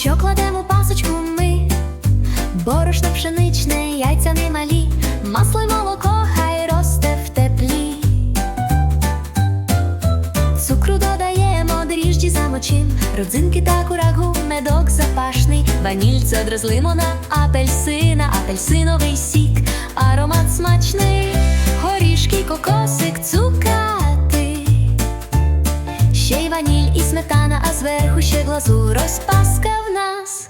що кладемо пасочку ми, борошно пшеничне, яйця немалі, масло й молоко хай росте в теплі, цукру додаємо, дріжджі замочим, родзинки та курагу, медок запашний, ваніль, цедра на апельсина, апельсиновий сік, аромат смачний, горішки, кокосик, цукати, ще й ваніль сметана, а зверху ще глазу розпаска в нас.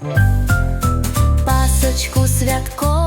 Пасочку святкову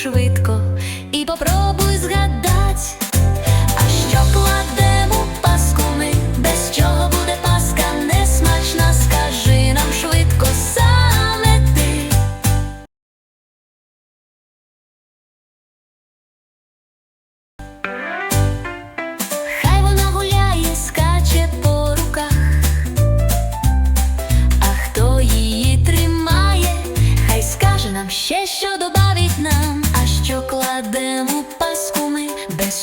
швидко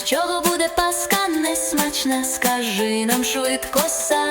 чого буде паска несмачна, скажи нам швидко саме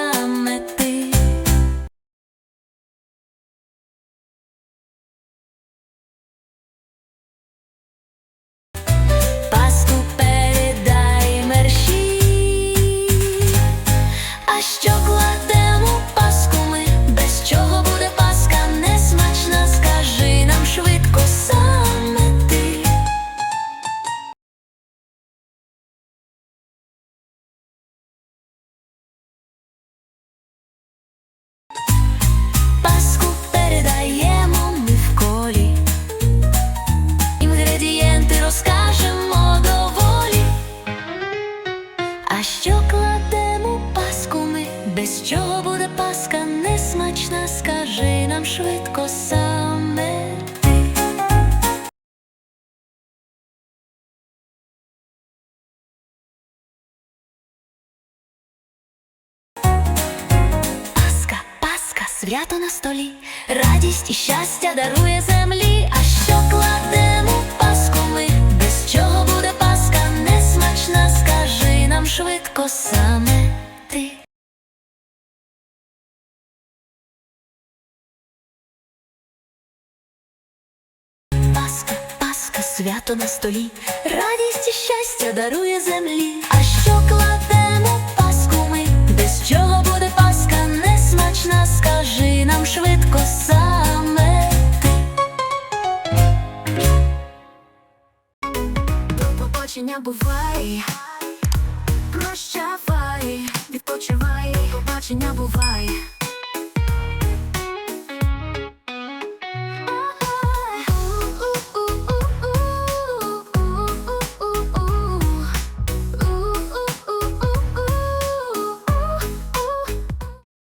без буде паска несмачна, скажи нам швидко саме. Паска, паска, свято на столі, радість і щастя дарує землі. Свято на столі, радість і щастя дарує землі. А що кладемо в паску ми, без чого буде паска несмачна, скажи нам швидко саме ти. Побачення бувай, прощавай, відпочивай, побачення бувай.